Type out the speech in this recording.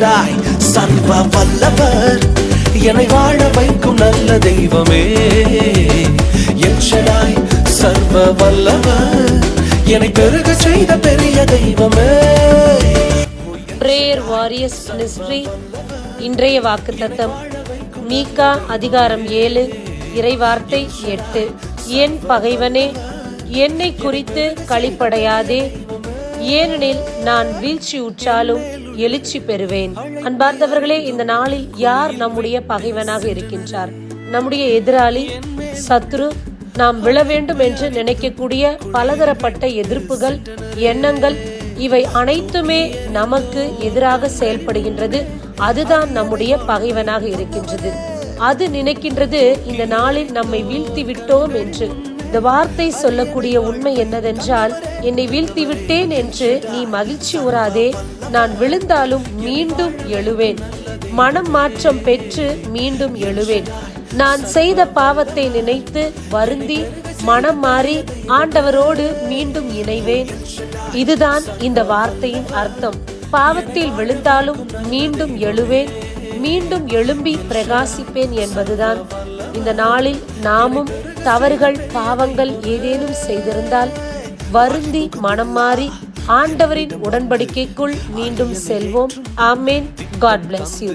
El Shaddai சர்வ வல்லவர். என்னை வாழ வைக்கும் நல்ல தெய்வமே. எல்ஷடாய் சர்வ வல்லவர். என்னை பெருக செய்த பெரிய தெய்வமே. பிரேயர் வாரியர்ஸ் மினிஸ்ட்ரி இன்றைய வாக்குத்தத்தம். மீகா அதிகாரம் ஏழு இறைவார்த்தை எட்டு. என் பகைவனே என்னை குறித்து களிப்படையாதே. ஏனெனில் நான் வீழ்ச்சி உற்றாலும் எழுச்சி பெறுவேன். அன்பார்ந்தவர்களே இந்த நாளில் யார் நம்முடைய பகைவனாக இருக்கின்றார்? நம்முடைய எதிராளி சத்ரு நாம் விழ வேண்டும் என்று நினைக்கக்கூடிய பலதரப்பட்ட எதிர்ப்புகள் எண்ணங்கள் இவை அனைத்துமே நமக்கு எதிராக செயல்படுகின்றது. அதுதான் நம்முடைய பகைவனாக இருக்கின்றது. அது நினைக்கின்றது இந்த நாளில் நம்மை வீழ்த்தி விட்டோம் என்று. இந்த வார்த்தை சொல்லக்கூடிய உண்மை என்னதென்றால் என்னை வீழ்த்தி விட்டேன் என்று நீ மகிழ்ச்சி உறாதே நான் விழுந்தாலும் மீண்டும் எழுவேன். மனம் மாற்றம் பெற்று மீண்டும் எழுவேன். நான் செய்த பாவத்தை நினைத்து வருந்தி மனம் மாறி ஆண்டவரோடு மீண்டும் இணைவேன். இதுதான் இந்த வார்த்தையின் அர்த்தம். பாவத்தில் விழுந்தாலும் மீண்டும் எழுவேன் மீண்டும் எழும்பி பிரகாசிப்பேன் என்பதுதான். இந்த நாளில் நாமும் தவறுகள் பாவங்கள் ஏதேனும் செய்திருந்தால் வருந்தி மனம் மாறி ஆண்டவரின் உடன்படிக்கைக்குள் மீண்டும் செல்வோம். ஆமேன். God bless you